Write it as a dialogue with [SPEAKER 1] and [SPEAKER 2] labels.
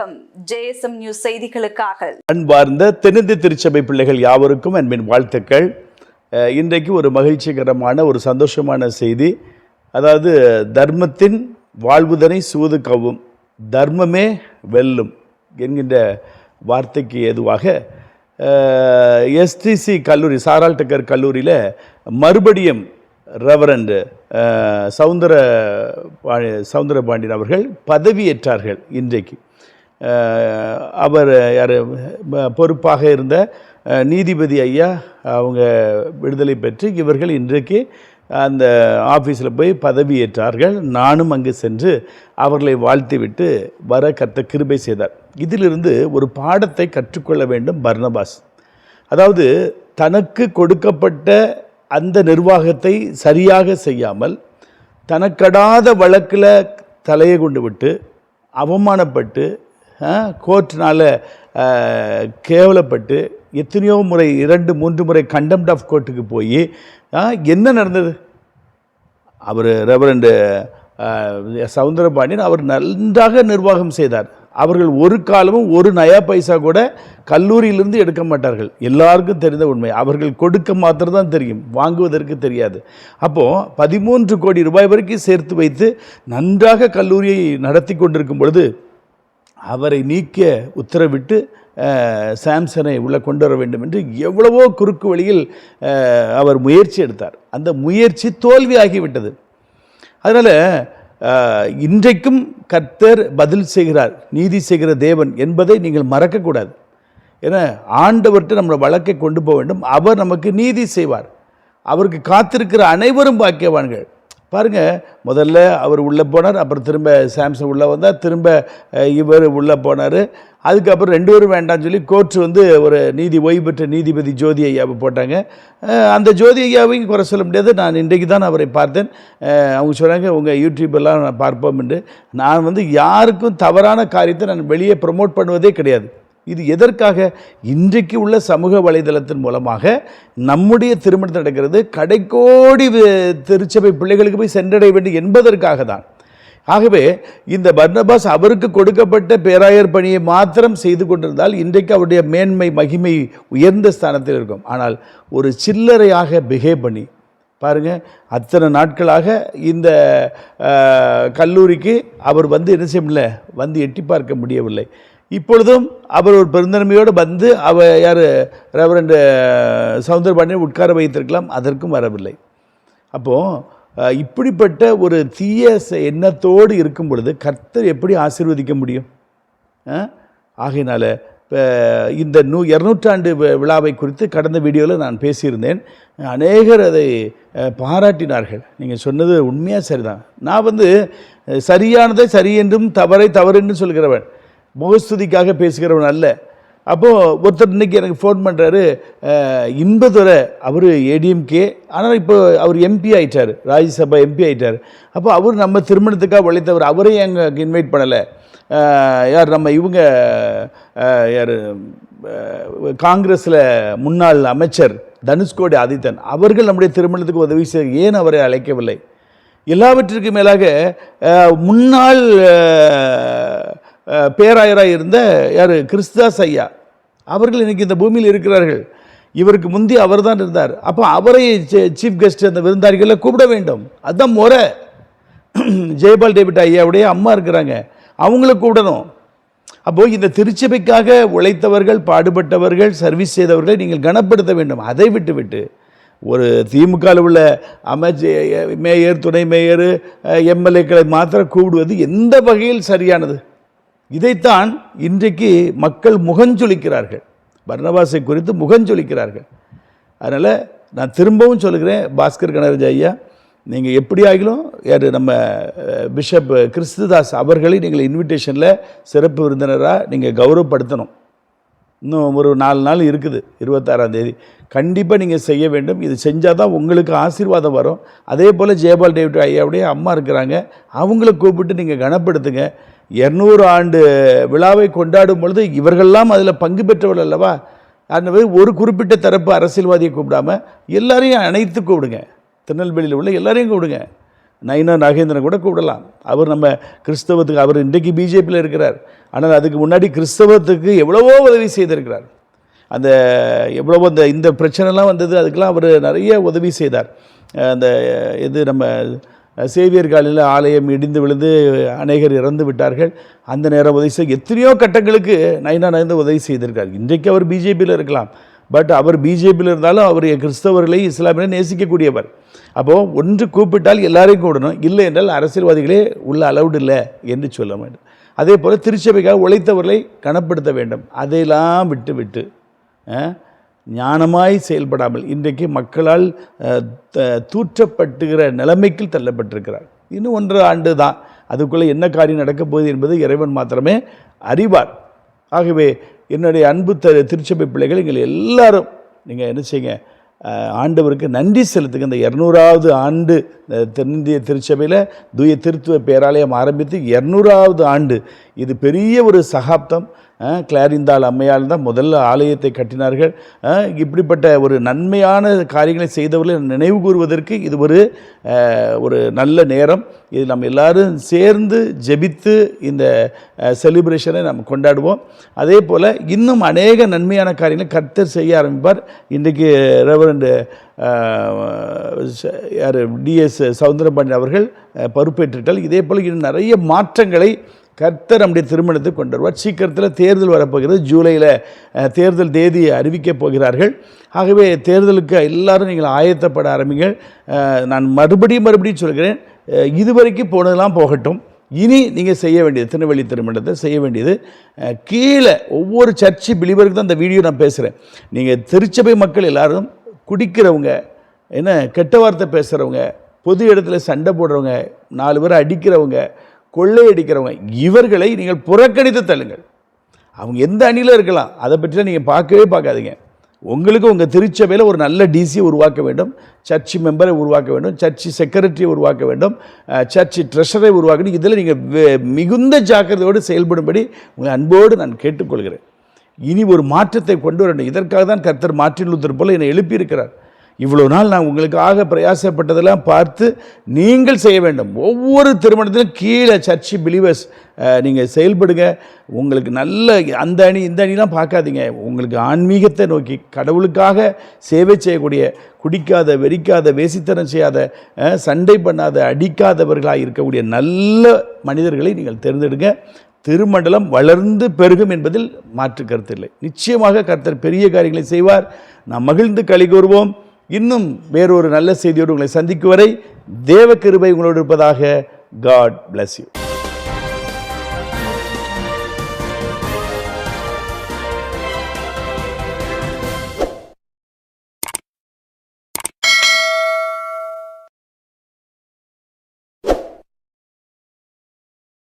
[SPEAKER 1] வணக்கம். JSM news செய்திகளுக்காக.
[SPEAKER 2] அன்பார்ந்த தென்னிந்திய திருச்சபை பிள்ளைகள் யாவருக்கும் அன்பின் வாழ்த்துக்கள். இன்றைக்கு ஒரு மகிழ்ச்சிகரமான ஒரு சந்தோஷமான செய்தி. அதாவது தர்மத்தின் வாழ்வுதனை சூது கவும் தர்மமே வெல்லும் என்கின்ற வார்த்தைக்கு ஏதுவாக எஸ்டிசி கல்லூரி சாரால் டக்கர் கல்லூரியில் மறுபடியும் ரெவரண்டு சவுந்தர பா- சவுந்தரபாண்டியன் அவர்கள் பதவியேற்றார்கள் இன்றைக்கு. அவர் யார் பொறுப்பாக இருந்த நீதிபதி ஐயா அவங்க விடுதலை பெற்று இவர்கள் இன்றைக்கு அந்த ஆஃபீஸில் போய் பதவியேற்றார்கள் நானும் அங்கு சென்று அவர்களை வாழ்த்திவிட்டு வர கத்த கிருபை செய்தார். இதிலிருந்து ஒரு பாடத்தை கற்றுக்கொள்ள வேண்டும் பர்னபாஸ். அதாவது தனக்கு கொடுக்கப்பட்ட அந்த நிர்வாகத்தை சரியாக செய்யாமல் தனக்கடாத வழக்கில் தலையை கொண்டு விட்டு அவமானப்பட்டு கோர்ட்னால் கேவலப்பட்டு எத்தனையோ முறை இரண்டு மூன்று முறை கண்டெம்ட் ஆஃப் கோர்ட்டுக்கு போய் என்ன நடந்தது? அவர் ரெவரண்டு சவுந்தரபாண்டியன் அவர் நன்றாக நிர்வாகம் செய்தார். அவர்கள் ஒரு காலமும் ஒரு நயா பைசா கூட கல்லூரியிலிருந்து எடுக்க மாட்டார்கள். எல்லாருக்கும் தெரிந்த உண்மை. அவர்கள் கொடுக்க மாத்திரம் தான் தெரியும். வாங்குவதற்கு தெரியாது. அப்போது பதிமூன்று கோடி ரூபாய் வரைக்கும் சேர்த்து வைத்து நன்றாக கல்லூரியை நடத்தி கொண்டிருக்கும் பொழுது அவரை நீக்க உத்தரவிட்டு சாம்சனை உள்ளே கொண்டு வர வேண்டும் என்று எவ்வளவோ குறுக்கு வழியில் அவர் முயற்சி எடுத்தார். அந்த முயற்சி தோல்வியாகிவிட்டது அதனால் இன்றைக்கும் கர்த்தர் பதில் செய்கிறார் நீதி செய்கிற தேவன் என்பதை நீங்கள் மறக்கக்கூடாது. ஏன்னா ஆண்டவர்கிட்ட நம்மளை வழக்கை கொண்டு போக வேண்டும். அவர் நமக்கு நீதி செய்வார். அவருக்கு காத்திருக்கிற அனைவரும் பாக்கியவான்கள். பாருங்கள் முதல்ல அவர் உள்ளே போனார் அப்புறம் திரும்ப சாம்சங் உள்ளே வந்தார் திரும்ப இவர் உள்ளே போனார். அதுக்கப்புறம் ரெண்டு பேரும் வேண்டாம்னு சொல்லி கோர்ட் வந்து ஒரு நீதி ஓய்வு பெற்ற நீதிபதி ஜோதி ஐயாவை போட்டாங்க. அந்த ஜோதி ஐயாவையும் குறை சொல்ல முடியாது. நான் இன்றைக்கு தான் அவரை பார்த்தேன். அவங்க சொன்னாங்க உங்கள் யூடியூப்பெல்லாம் நான் பார்ப்போம் என்று நான் வந்து யாருக்கும் தவறான காரியத்தை நான் வெளியே ப்ரொமோட் பண்ணுவதே கிடையாது. இது எதற்காக? இன்றைக்கு உள்ள சமூக வலைதளத்தின் மூலமாக நம்முடைய திருமணம் நடக்கிறது. கடைக்கோடி திருச்சபை பிள்ளைகளுக்கு போய் சென்றடைய வேண்டும் என்பதற்காக தான். ஆகவே இந்த பர்னபாஸ் அவருக்கு கொடுக்கப்பட்ட பேராயர் பணியை மாத்திரம் செய்து கொண்டிருந்தால் இன்றைக்கு அவருடைய மேன்மை மகிமை உயர்ந்த ஸ்தானத்தில் இருக்கும். ஆனால் ஒரு சில்லறையாக பிஹேவ் பண்ணி பாருங்க அத்தனை நாட்களாக இந்த கல்லூரிக்கு அவர் வந்து என்ன செய்ய முடியல? வந்து எட்டி பார்க்க முடியவில்லை. இப்பொழுதும் அவர் ஒரு பெருந்தன்மையோடு வந்து அவ யார்? ரெவரண்டு சவுந்தரபாண்டியன் உட்கார வைத்திருக்கலாம் அதற்கும் வரவில்லை. அப்போது இப்படிப்பட்ட ஒரு தீய எண்ணத்தோடு இருக்கும் பொழுது கர்த்தர் எப்படி ஆசீர்வதிக்க முடியும்? ஆகையினால் ஆகையினால இந்த நூ இரநூற்றாண்டு விழாவை குறித்து கடந்த வீடியோவில் நான் பேசியிருந்தேன். அநேகர் அதை பாராட்டினார்கள். நீங்கள் சொன்னது உண்மையாக சரிதான்? நான் வந்து சரியானதை சரி என்றும் தவறை தவறு என்று சொல்கிறவன். முகஸ்துதிக்காக பேசுகிறவன் அல்ல. அப்போது ஒருத்தர் இன்னைக்கு எனக்கு ஃபோன் பண்ணுறாரு இன்பதுரை அவர் ஏடிஎம்கே ஆனால் இப்போ அவர் எம்பி ஆயிட்டார் ராஜ்யசபா எம்பி ஆயிட்டார். அப்போ அவர் நம்ம திருமணத்துக்காக உழைத்தவர் அவரையும் எங்க இன்வைட் பண்ணலை. யார் நம்ம இவங்க யார் காங்கிரஸில் முன்னாள் அமைச்சர் தனுஷ்கோடி ஆதித்தன் அவர்கள் நம்முடைய திருமணத்துக்கு உதவி செய்ய ஏன் அவரை அழைக்கவில்லை? எல்லாவற்றிற்கும் மேலாக முன்னாள் பேராயராக இருந்த யார்? கிறிஸ்தாஸ் ஐயா. அவர்கள் இன்றைக்கி இந்த பூமியில் இருக்கிறார்கள். இவருக்கு முந்தி அவர் தான் இருந்தார். அப்போ அவரை சீஃப் கெஸ்ட் அந்த விருந்தாளிகளை கூப்பிட வேண்டும். அதுதான் முறை. ஜெயபால் டேவிட் ஐயாவுடைய அம்மா இருக்கிறாங்க. அவங்கள கூப்பிடணும். அப்போது இந்த திருச்சபைக்காக உழைத்தவர்கள் பாடுபட்டவர்கள் சர்வீஸ் செய்தவர்களை நீங்கள் கனப்படுத்த வேண்டும். அதை விட்டு விட்டு ஒரு திமுகவில் உள்ள அமைச்ச மேயர் துணை மேயர் எம்எல்ஏக்களை மாத்திரம் கூப்பிடுவது எந்த வகையில் சரியானது? இதைத்தான் இன்றைக்கு மக்கள் முகஞ்சொலிக்கிறார்கள். பர்ணவாசை குறித்து முகஞ்சொலிக்கிறார்கள். அதனால் நான் திரும்பவும் சொல்லுகிறேன் பாஸ்கர் கனகராஜ் ஐயா நீங்கள் எப்படி ஆகிலும் யார் நம்ம பிஷப் கிறிஸ்துதாஸ் அவர்களை நீங்கள் இன்விடேஷனில் சிறப்பு விருந்தினராக நீங்கள் கௌரவப்படுத்தணும். இன்னும் ஒரு நாலு நாள் இருக்குது இருபத்தாறாம் தேதி. கண்டிப்பாக நீங்கள் செய்ய வேண்டும். இது செஞ்சால் தான் உங்களுக்கு ஆசீர்வாதம் வரும். அதே போல் ஜெயபால் டேவிட் ஐயாவுடைய அம்மா இருக்கிறாங்க. அவங்கள கூப்பிட்டு நீங்கள் கனப்படுத்துங்க. இரநூறு ஆண்டு விழாவை கொண்டாடும் பொழுது இவர்கள்லாம் அதில் பங்கு பெற்றவர்கள் அல்லவா? அந்த ஒரு குறிப்பிட்ட தரப்பு அரசியல்வாதியை கூப்பிடாம எல்லாரையும் அனைத்து கூப்பிடுங்க. திருநெல்வேலியில் உள்ள எல்லாரையும் கூப்பிடுங்க. நயினா நாகேந்திரன் கூட கூப்பிடலாம். அவர் நம்ம கிறிஸ்தவத்துக்கு அவர் இன்றைக்கு பிஜேபியில் இருக்கிறார். ஆனால் அதுக்கு முன்னாடி கிறிஸ்தவத்துக்கு எவ்வளவோ உதவி செய்திருக்கிறார். அந்த எவ்வளவோ அந்த இந்த பிரச்சனைலாம் வந்தது அதுக்கெல்லாம் அவர் நிறைய உதவி செய்தார். அந்த இது நம்ம சேவியர் காலையில் ஆலயம் இடிந்து விழுந்து அநேகர் இறந்து விட்டார்கள். அந்த நேரம் உதவி செய்ய எத்தனையோ கட்டங்களுக்கு நைனா நயந்து உதவி செய்திருக்கார். இன்றைக்கு அவர் பிஜேபியில் இருக்கலாம். பட் அவர் பிஜேபியில் இருந்தாலும் அவர் கிறிஸ்தவர்களை இஸ்லாமியரை நேசிக்கக்கூடியவர். அப்போது ஒன்று கூப்பிட்டால் எல்லாரையும் கூடணும். இல்லை என்றால் அரசியல்வாதிகளே உள்ள அளவுடு இல்லை என்று சொல்ல வேண்டும். அதே போல் திருச்சபைக்காக உழைத்தவர்களை கனப்படுத்த வேண்டும். அதையெல்லாம் விட்டு விட்டு ஞானமாய் செயல்படாமல் இன்றைக்கு மக்களால் தூற்றப்பட்டுகிற நிலைமைக்கு தள்ளப்பட்டிருக்கிறார். இன்னும் ஒன்று ஆண்டு தான் அதுக்குள்ளே என்ன காரியம் நடக்கப் போகுது என்பது இறைவன் மாத்திரமே அறிவார். ஆகவே என்னுடைய அன்பு த திருச்சபை பிள்ளைகள் எங்கள் எல்லாரும் நீங்கள் என்ன செய்யுங்க ஆண்டவருக்கு நன்றி செலுத்துங்க. இந்த இரநூறாவது ஆண்டு தென்னிந்திய திருச்சபையில் தூய திருத்துவ பேராலயம் ஆரம்பித்து இரநூறாவது ஆண்டு இது பெரிய ஒரு சகாப்தம். கிளாரிந்தாள் அம்மையால் தான் முதல்ல ஆலயத்தை கட்டினார்கள். இப்படிப்பட்ட ஒரு நன்மையான காரியங்களை செய்தவர்களை நினைவு கூறுவதற்கு இது ஒரு ஒரு நல்ல நேரம். இது நம்ம எல்லாரும் சேர்ந்து ஜெபித்து இந்த செலிப்ரேஷனை நம்ம கொண்டாடுவோம். அதே போல் இன்னும் அநேக நன்மையான காரியங்களை கர்த்தர் செய்ய ஆரம்பிப்பார். இன்றைக்கு ரெவரண்டு யார் டிஎஸ் சவுந்தரபாண்டி அவர்கள் பொறுப்பேற்றுட்டால் இதே போல் இன்னும் நிறைய மாற்றங்களை கர்த்தர் நம்முடைய திருமணத்தை கொண்டு வருவார். சீக்கிரத்தில் தேர்தல் வரப்போகிறது. ஜூலையில் தேர்தல் தேதியை அறிவிக்கப் போகிறார்கள். ஆகவே தேர்தலுக்கு எல்லாரும் நீங்கள் ஆயத்தப்பட ஆரம்பிங்கள். நான் மறுபடியும் மறுபடியும் சொல்கிறேன். இதுவரைக்கும் போனதெல்லாம் போகட்டும். இனி நீங்கள் செய்ய வேண்டியது திருநெல்வேலி திருமணத்தை செய்ய வேண்டியது. கீழே ஒவ்வொரு சர்ச்சு பிலிவருக்கு தான் இந்த வீடியோ நான் பேசுகிறேன் நீங்கள் திருச்சபை மக்கள் எல்லாரும் குடிக்கிறவங்க என்ன கெட்ட வார்த்தை பேசுகிறவங்க பொது இடத்துல சண்டை போடுறவங்க நாலு பேர் அடிக்கிறவங்க கொள்ளையடிக்கிறவங்க இவர்களை நீங்கள் புறக்கணித்து தள்ளுங்கள். அவங்க எந்த அணியில் இருக்கலாம் அதை பற்றி நீங்கள் பார்க்கவே பார்க்காதீங்க. உங்களுக்கு உங்கள் திருச்சபையில் ஒரு நல்ல டிசியை உருவாக்க வேண்டும் சர்ச்சு மெம்பரை உருவாக்க வேண்டும் சர்ச்சி செக்ரட்டரியை உருவாக்க வேண்டும் அஹ், சர்ச் ட்ரெஷரை உருவாக்கணும். இதில் நீங்கள் மிகுந்த ஜாக்கிரதையோடு செயல்படும்படி உங்கள் அன்போடு நான் கேட்டுக்கொள்கிறேன். இனி ஒரு மாற்றத்தை கொண்டு வரணும். இதற்காக தான் கர்த்தர் மாற்றின் லூத்தர் போல என்னை எழுப்பியிருக்கிறார். இவ்வளோ நாள் நான் உங்களுக்காக பிரயாசப்பட்டதெல்லாம் பார்த்து நீங்கள் செய்ய வேண்டும். ஒவ்வொரு திருமணத்திலும் கீழே சர்ச்சு பிலீவர்ஸ் நீங்கள் செயல்படுங்க. உங்களுக்கு நல்ல அந்த அணி இந்த அணிலாம் பார்க்காதீங்க. உங்களுக்கு ஆன்மீகத்தை நோக்கி கடவுளுக்காக சேவை செய்யக்கூடிய குடிக்காத வெறிக்காத வேசித்தனம் செய்யாத சண்டை பண்ணாத அடிக்காதவர்களாக இருக்கக்கூடிய நல்ல மனிதர்களை நீங்கள் தேர்ந்தெடுங்க. திருமண்டலம் வளர்ந்து பெருகும் என்பதில் மாற்று கருத்தில்லை நிச்சயமாக கர்த்தர் பெரிய காரியங்களை செய்வார். நாம் மகிழ்ந்து களி கூறுவோம். இன்னும் வேறொரு நல்ல செய்தியோடு உங்களை சந்திக்கும் வரை தேவ கிருபை உங்களோடு இருப்பதாக காட் பிளஸ் யூ